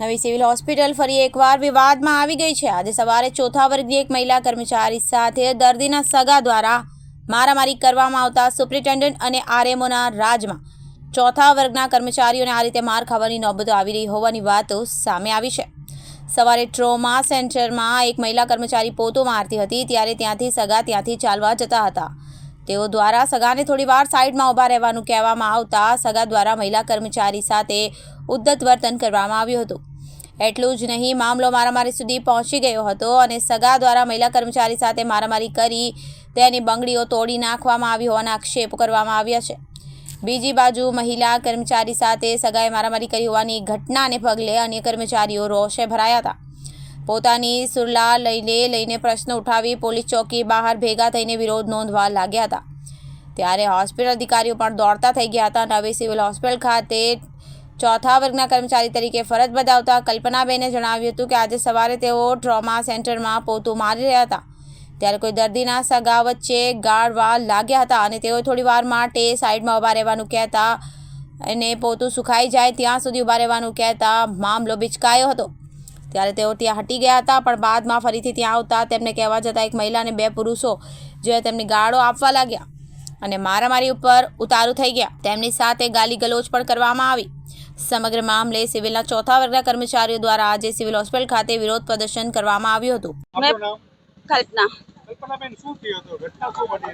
નવી civil hospital ફરી એકવાર વિવાદમાં આવી ગઈ છે. આજે સવારે ચોથા વર્ગની એક મહિલા કર્મચારી સાથે દર્દીના સગા દ્વારા મારામારી કરવામાં આવતા સુપ્રિન્ટેન્ડન્ટ અને આરએમઓના રાજમાં ચોથા વર્ગના કર્મચારીઓને આ રીતે માર ખાવાની નોબતો આવી રહી હોવાની વાતો સામે આવી છે. સવારે ટ્રોમા સેન્ટરમાં એક મહિલા કર્મચારી પોતો મારતી હતી, ત્યારે ત્યાંથી સગા ત્યાંથી ચાલવા જતા હતા. તેઓ દ્વારા સગાને થોડીવાર સાઈડમાં ઊભા રહેવાનું કહેવામાં આવતા સગા દ્વારા મહિલા કર્મચારી સાથે ઉદ્ધત વર્તન કરવામાં આવ્યું હતું. એટલું જ નહીં, મામલો મારામારી સુધી પહોંચી ગયો હતો અને સગા દ્વારા મહિલા કર્મચારી સાથે મારામારી કરી તેની બંગડીઓ તોડી નાખવામાં આવી હોવાના આક્ષેપ કરવામાં આવ્યા છે. બીજી બાજુ મહિલા કર્મચારી સાથે સગાએ મારામારી કરી હોવાની ઘટનાને પગલે અન્ય કર્મચારીઓ રોષે ભરાયા હતા. પોતાની સુરલા લઈને લઈને પ્રશ્ન ઉઠાવી પોલીસ ચોકી બહાર ભેગા થઈને વિરોધ નોંધવા લાગ્યા હતા. ત્યારે હોસ્પિટલ અધિકારીઓ પણ દોડતા થઈ ગયા હતા નવી સિવિલ હોસ્પિટલ ખાતે ચોથા વર્ગના કર્મચારી તરીકે ફરજ બજાવતા કલ્પનાબેને જણાવ્યું હતું કે આજે સવારે તેઓ ટ્રોમા સેન્ટરમાં પોતું મારી રહ્યા હતા. ત્યારે કોઈ દર્દીના સગા વચ્ચે ગાળવા લાગ્યા હતા અને તેઓ થોડી વાર માટે સાઈડમાં ઊભા રહેવાનું કહેતા અને પોતું સુખાઈ જાય ત્યાં સુધી ઊભા રહેવાનું કહેતા મામલો બિચકાયો હતો. ત્યારે તેઓ ત્યાં હટી ગયા હતા પણ બાદમાં ફરીથી ત્યાં આવતા તેમને કહેવા જતાં એક મહિલા અને બે પુરુષો જે તેમની ગાળો આપવા લાગ્યા અને મારામારી ઉપર ઉતારું થઈ ગયા. તેમની સાથે ગાલી ગલોચ પણ કરવામાં આવી. સમગ્ર મામલે સિવિલના ચોથા વર્ગના કર્મચારીઓ દ્વારા આજે સિવિલ હોસ્પિટલ ખાતે વિરોધ પ્રદર્શન કરવામાં આવ્યું હતું. કલ્પના.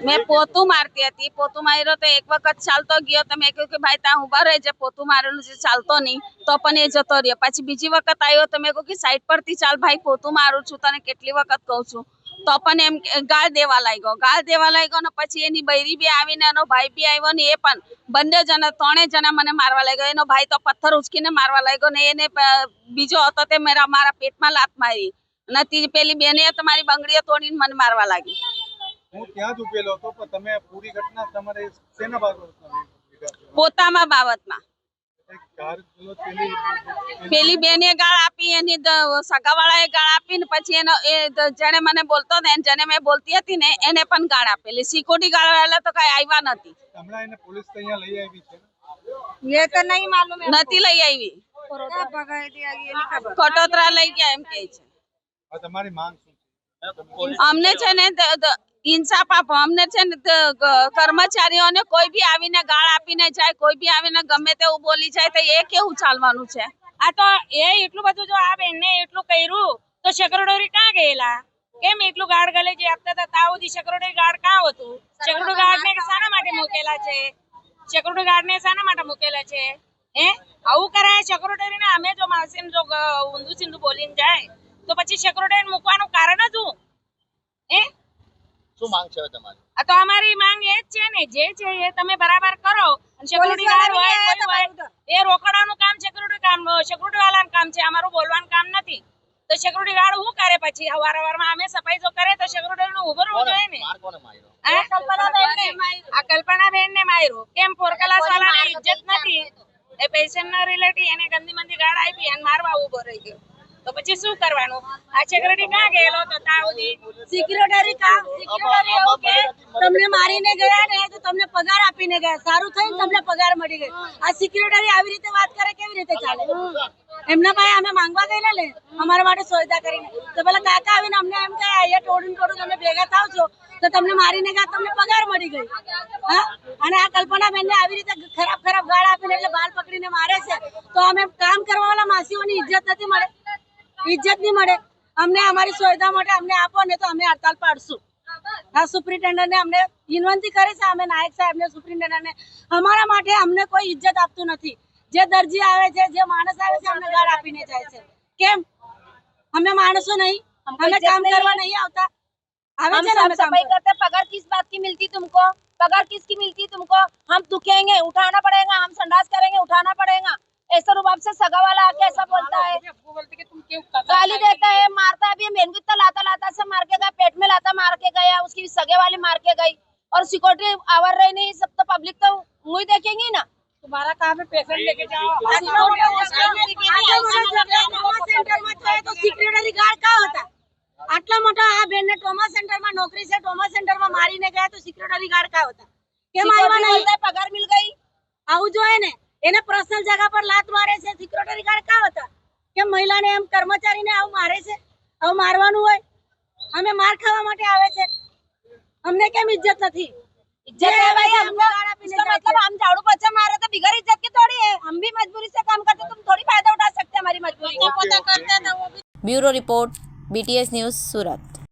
મેં પોતું મારતી હતી. પોતું માર્યો તો એક વખત ચાલતો ગયો. તો મેં કહ્યું કે ભાઈ, ત્યાં ઊભા રહેજે પોતું મારેલું છે ચાલતો નહીં, તો પણ એ જતો રહ્યો. પછી બીજી વખત આવ્યો તો મેં કહ્યું કે સાઈડ પરથી ચાલ ભાઈ, પોતું મારું છું. તને કેટલી વખત કહું છું? તો પણ એમ ગાળ દેવા લાગ્યો. ગાળ દેવા લાગ્યો ને પછી એની બૈરી બી આવીને, એનો ભાઈ બી આવ્યો ને એ પણ. બંને જણા ત્રણેય જણા મને મારવા લાગ્યો. એનો ભાઈ તો પથ્થર ઉચકીને મારવા લાગ્યો ને એને બીજો હતો તે મારા મારા પેટમાં લાત મારી. અને તીજ પેલી બેને તમારી બંગડીઓ તોડીને મને મારવા લાગી. હું ત્યાં જ ઉભેલો હતો? પણ તમે પૂરી ઘટના તમારે સેના બાબતમાં પોતામાં બાબતમાં. પેલી બેને ગાળ આપી એની સગા સગાવાળાએ ગાળ આપી ને પછી એનો એ જેને મને બોલતો ને જેને મેં બોલતી હતી ને એને પણ ગાળ આપેલી. સિક્યુરિટી ગાળ વાળા તો કઈ આવ્યા નથી. હમણાં એને પોલીસ તો અહીંયા લઈ આવી છે એ તો નહીં માલુમ નથી લઈ આવી. કટોતરા લઈ ગયા એમ કે છે. અમને છે ને ઇન્સાફ આપો. અમને છે ને કર્મચારીઓને કોઈ બી આવીને ગાળ આપીને જાય, કોઈ બી આવીને ગમે તેવું બોલી જાય, તો એ કેવું ચાલવાનું છે? આ તો એ એટલું બધું જો આ બેનને એટલું કર્યું, તો સેક્રેટરી ક્યાં ગયેલા? કેમ એટલું ગાળ ગલે જે આપતા હતા? તાવ સુધી સેક્રેટરી ગાર્ડ કાં હતું? સેક્રેટરી ગાર્ડ ને શાના માટે મૂકેલા છે? સેક્રેટરી ગાર્ડ ને શાના માટે મૂકેલા છે? હે? આવું કરાય સેક્રેટરી ને અમે જો માસીને જો ઊંધું સિંધું બોલીને જાય તો પછી સેક્રેટરી મૂકવાનું કારણ જ હે? શું માંગ છે તમારી? આ તો અમારી માંગ એ જ છે ને જે છે એ તમે બરાબર કરો. અને security guard હોય, કોઈ હોય, એ રોકડાનું કામ security કામ security વાળાનું કામ છે અમારું બોલવાનું કામ નથી. તો security guard શું કરે પછી? હવાર હવારમાં અમે સફાઈ જો કરે તો security નું ઉભું રહેવું જોઈએ ને. આ કલ્પના બેન ને માર્યો. કેમ પોરકલાસ વાળાને ઇજ્જત નથી? એ પેશન્ટ ના રિલેટિવ એને ગંદી મંદી ગાળ આપી અને મારવા ઊભો રહી ગયો. તો પછી શું કરવાનું? આ સેક્રેટરી ક્યાં ગયેલો તો ત્યાં સુધી કામ સિક્યુરિટી એવું કે તમને મારીને ગયા ને તો તમને પગાર આપીને ગયા. સારું થઈને તમને પગાર મળી ગયો. આ સિક્યુરિટી આવી રીતે વાત કરે કેવી રીતે ચાલે? એમના પાસે અમે માંગવા ગયેલા ને અમારા માટે સોયદા કરીને. તો પેલા કાકા આવીને અમને એમ કહે અહીંયા ટોળું ટોડું તમે ભેગા થાવ છો તો તમને મારીને ગયા તમને પગાર મળી ગઈ હા? અને આ કલ્પના બેનને આવી રીતે ખરાબ ખરાબ ગાળ આપીને એટલે બાલ પકડીને મારે છે. તો અમે કામ કરવા વાળા માસીઓની ઇજ્જત નથી મળે. ઇજ્જત નહીં મળે અમને અમારી સુવિધા માટે અમને આપો ને તો અમે હડતાલ પાડશું આ સુપ્રિન્ટેન્ડન્ટ ને અમને વિનંતી કરી છે અમે નાયક સાહેબ ને સુપ્રિન્ટેન્ડન્ટ ને અમારા માટે અમને કોઈ ઇજ્જત આપતું નથી જે દરજી આવે છે જે માણસ આવે છે અમને ગાળ આપીને જાય છે કેમ અમે માણસો નહીં અમે કામ કરવા નહીં આવતા આવે हम છે ને અમે साफ કામ सफाई કરવા. करते पगार किस बात की मिलती तुमको पगार किसकी मिलती तुमको हम दुखेंगे उठाना पड़ेगा हम संडास करेंगे उठाना पड़ेगा ऐसा रूबाब से सगा वाला आके ऐसा बोलता है गाली देता है मारता है अभी मेरे को इतना लाता लाता से मार के गया पेट में लाता मार के गया उसकी सगे वाली मार के गई और सिक्योरिटी आवर रही नहीं सब तो पब्लिक तो मुँह देखेंगी ना तुम्हारा काम है पेशेंट लेके जाओ आटला मोठा સેન્ટરમાં જોઈએ તો સિક્યુરિટી ગાર્ડ કા હતા આટલા મોટા આ બેન ને ટ્રોમા સેન્ટરમાં નોકરી છે ટ્રોમા સેન્ટરમાં મારીને ગયા તો સિક્યુરિટી ગાર્ડ કા હતા કેમ આવ્યા નહીં पगार मिल गई આવું જોઈએ ને એને પર્સનલ જગ્યા પર લાત મારે છે. સિક્યુરિટી ગાર્ડ કા હતા? કે મહિલાને એમ કર્મચારીને આવું મારે છે? આવું મારવાનું હોય? અમે માર ખાવા માટે આવે છે. અમને કેમ ઇજ્જત નથી? ઇજ્જત મતલબ આમ ઝાડુ પછા મારે તો બિગર ઇજ્જત કે થોડી હે? હમ ભી મજબૂરી સે કામ કરતે તુમ થોડી ફાયદા ઉઠા સકતે હમારી મજબૂરી. Bureau report B T S news Surat.